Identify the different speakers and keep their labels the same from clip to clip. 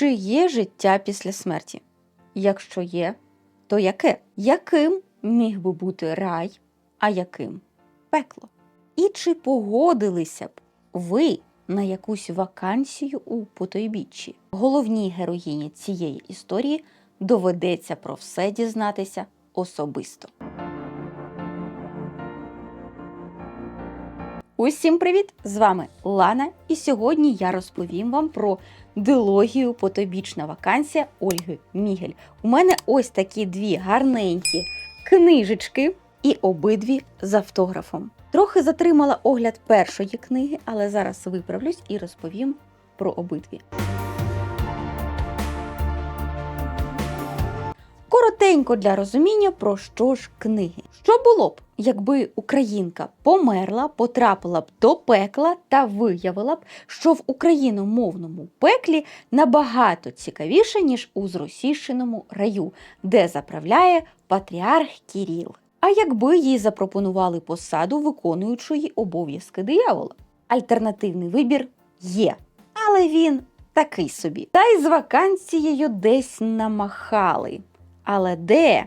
Speaker 1: Чи є життя після смерті? Якщо є, то яке? Яким міг би бути рай, а яким пекло? І чи погодилися б ви на якусь вакансію у потойбіччі? Головній героїні цієї історії доведеться про все дізнатися особисто. Усім привіт! З вами Лана, і сьогодні я розповім вам про дилогію Потобічна вакансія Ольги Мігель. У мене ось такі дві гарненькі книжечки, і обидві з автографом. Трохи затримала огляд першої книги, але зараз виправлюсь і розповім про обидві. Коротенько для розуміння, про що ж книги. Що було б, якби українка померла, потрапила б до пекла та виявила б, що в україномовному пеклі набагато цікавіше, ніж у зросійщеному раю, де заправляє патріарх Кіріл. А якби їй запропонували посаду виконуючої обов'язки диявола? Альтернативний вибір є, але він такий собі. Та й з вакансією десь намахали. Але де?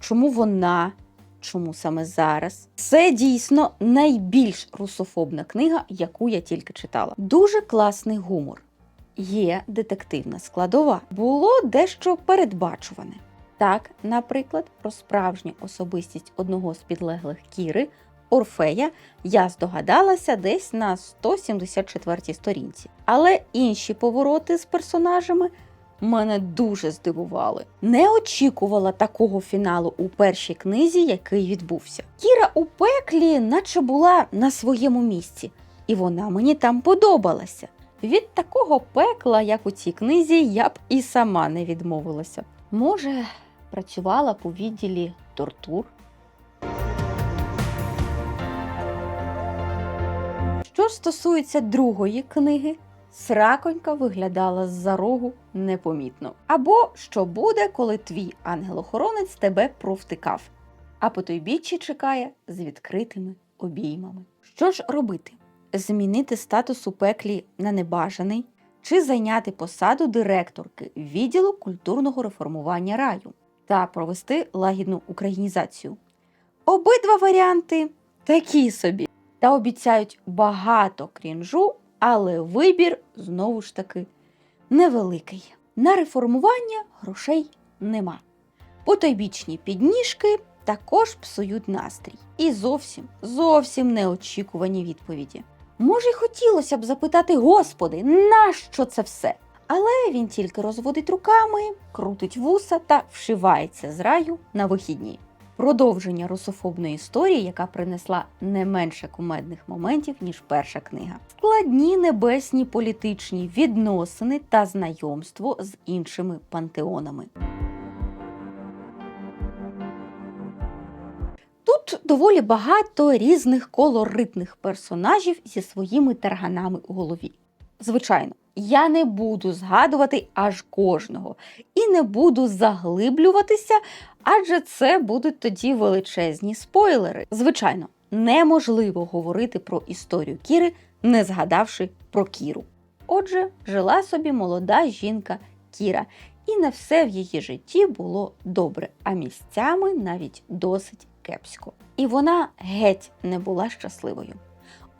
Speaker 1: Чому вона? Чому саме зараз? Це дійсно найбільш русофобна книга, яку я тільки читала. Дуже класний гумор. Є детективна складова. Було дещо передбачуване. Так, наприклад, про справжню особистість одного з підлеглих Кіри, Орфея, я здогадалася десь на 174 сторінці. Але інші повороти з персонажами мене дуже здивували. Не очікувала такого фіналу у першій книзі, який відбувся. Кіра у пеклі, наче була на своєму місці, і вона мені там подобалася. Від такого пекла, як у цій книзі, я б і сама не відмовилася. Може, працювала б у відділі тортур. Що стосується другої книги, сраконька виглядала з-за рогу непомітно. Або що буде, коли твій ангел-охоронець тебе провтикав, а по той біччі чекає з відкритими обіймами. Що ж робити? Змінити статус у пеклі на небажаний чи зайняти посаду директорки відділу культурного реформування раю та провести лагідну українізацію. Обидва варіанти такі собі та обіцяють багато крінжу, але вибір знову ж таки невеликий. На реформування грошей нема. Потойбічні підніжки також псують настрій. І зовсім, зовсім неочікувані відповіді. Може, й хотілося б запитати, Господи, нащо це все? Але він тільки розводить руками, крутить вуса та вшивається з раю на вихідні. Продовження русофобної історії, яка принесла не менше кумедних моментів, ніж перша книга. Складні небесні політичні відносини та знайомство з іншими пантеонами. Тут доволі багато різних колоритних персонажів зі своїми тарганами у голові. Звичайно, я не буду згадувати аж кожного і не буду заглиблюватися, адже це будуть тоді величезні спойлери. Звичайно, неможливо говорити про історію Кіри, не згадавши про Кіру. Отже, жила собі молода жінка Кіра, і не все в її житті було добре, а місцями навіть досить кепсько. І вона геть не була щасливою.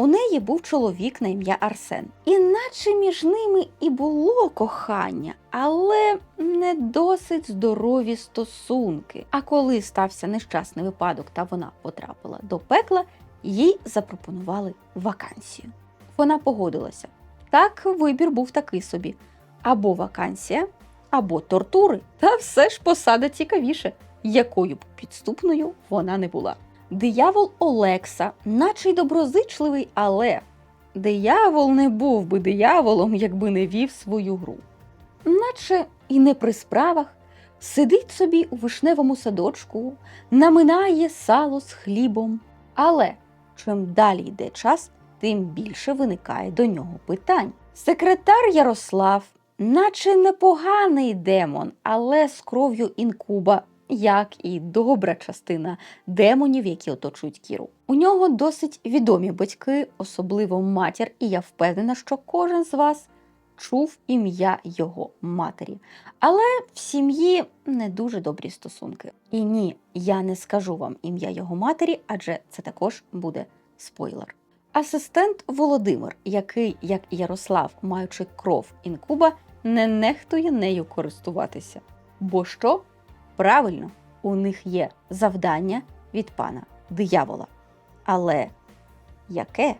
Speaker 1: У неї був чоловік на ім'я Арсен. Іначе між ними і було кохання, але не досить здорові стосунки. А коли стався нещасний випадок та вона потрапила до пекла, їй запропонували вакансію. Вона погодилася. Так, вибір був такий собі: або вакансія, або тортури. Та все ж посада цікавіше, якою б підступною вона не була. Диявол Олекса, наче й доброзичливий, але диявол не був би дияволом, якби не вів свою гру. Наче і не при справах, сидить собі у вишневому садочку, наминає сало з хлібом. Але чим далі йде час, тим більше виникає до нього питань. Секретар Ярослав, наче непоганий демон, але з кров'ю інкуба як і добра частина демонів, які оточують Кіру. У нього досить відомі батьки, особливо матір, і я впевнена, що кожен з вас чув ім'я його матері. Але в сім'ї не дуже добрі стосунки. І ні, я не скажу вам ім'я його матері, адже це також буде спойлер. Асистент Володимир, який, як Ярослав, маючи кров інкуба, не нехтує нею користуватися. Бо що? Правильно, у них є завдання від пана диявола. Але яке?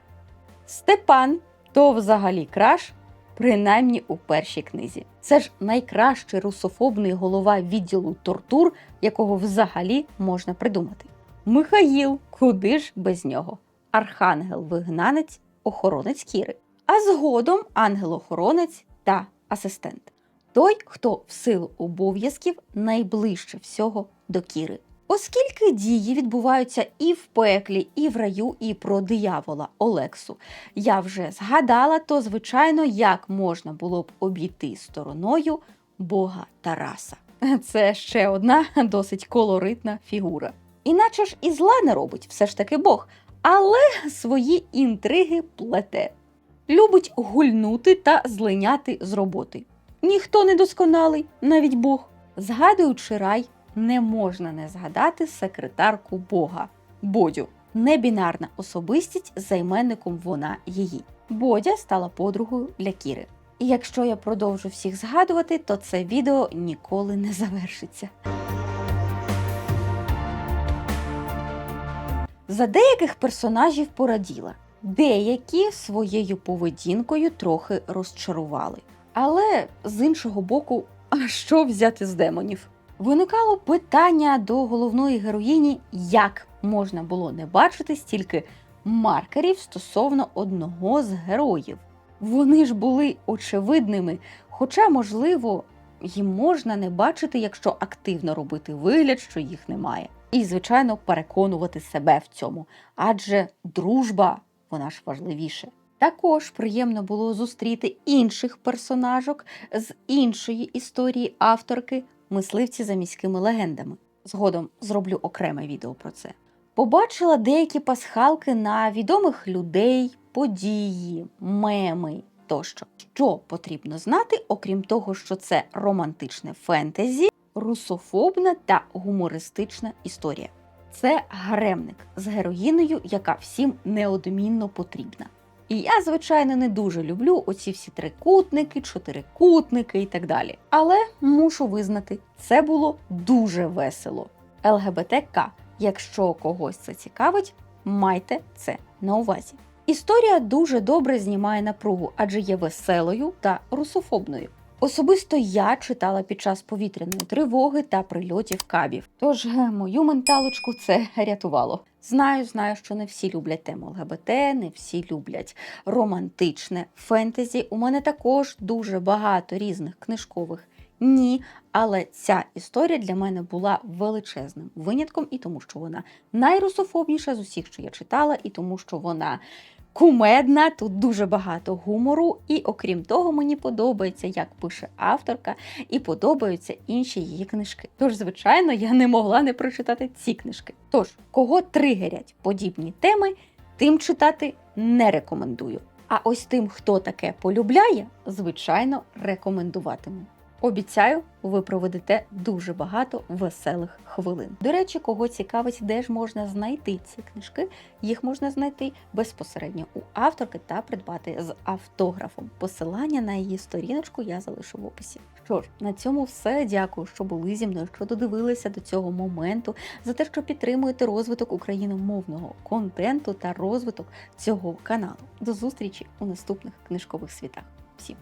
Speaker 1: Степан то взагалі краш, принаймні у першій книзі. Це ж найкращий русофобний голова відділу тортур, якого взагалі можна придумати. Михаїл, куди ж без нього? Архангел-вигнанець, охоронець Кіри, а згодом ангел-охоронець та асистент. Той, хто в силу обов'язків найближче всього до Кіри. Оскільки дії відбуваються і в пеклі, і в раю, і про диявола Олексу, я вже згадала, то звичайно, як можна було б обійти стороною Бога Тараса. Це ще одна досить колоритна фігура. Іначе ж і зла не робить, все ж таки Бог, але свої інтриги плете. Любить гульнути та злиняти з роботи. Ніхто не досконалий, навіть Бог. Згадуючи рай, не можна не згадати секретарку Бога Бодю. Небінарна особистість з займенником вона її. Бодя стала подругою для Кіри. І якщо я продовжу всіх згадувати, то це відео ніколи не завершиться. За деяких персонажів пораділа, деякі своєю поведінкою трохи розчарували. Але з іншого боку, а що взяти з демонів? Виникало питання до головної героїні, як можна було не бачити стільки маркерів стосовно одного з героїв. Вони ж були очевидними, хоча, можливо, їм можна не бачити, якщо активно робити вигляд, що їх немає. І, звичайно, переконувати себе в цьому. Адже дружба, вона ж важливіше. Також приємно було зустріти інших персонажок з іншої історії авторки мисливці за міськими легендами. Згодом зроблю окреме відео про це. Побачила деякі пасхалки на відомих людей, події, меми тощо. Що потрібно знати, окрім того, що це романтичне фентезі, русофобна та гумористична історія. Це гаремник з героїною, яка всім неодмінно потрібна. І я, звичайно, не дуже люблю оці всі трикутники, чотирикутники і так далі. Але мушу визнати, це було дуже весело. ЛГБТК, якщо когось це цікавить, майте це на увазі. Історія дуже добре знімає напругу, адже є веселою та русофобною. Особисто я читала під час повітряної тривоги та прильотів кабів. Тож мою менталочку це рятувало. Знаю, знаю, що не всі люблять тему ЛГБТ, не всі люблять романтичне фентезі. У мене також дуже багато різних книжкових ні. Але ця історія для мене була величезним винятком, і тому, що вона найрусофобніша з усіх, що я читала, і тому, що вона кумедна, тут дуже багато гумору, і окрім того, мені подобається, як пише авторка, і подобаються інші її книжки. Тож, звичайно, я не могла не прочитати ці книжки. Тож, кого тригерять подібні теми, тим читати не рекомендую. А ось тим, хто таке полюбляє, звичайно, рекомендуватиму. Обіцяю, ви проведете дуже багато веселих хвилин. До речі, кого цікавить, де ж можна знайти ці книжки, їх можна знайти безпосередньо у авторки та придбати з автографом. Посилання на її сторіночку я залишу в описі. Що ж, на цьому все. Дякую, що були зі мною, що додивилися до цього моменту, за те, що підтримуєте розвиток україномовного контенту та розвиток цього каналу. До зустрічі у наступних книжкових світах. Всім!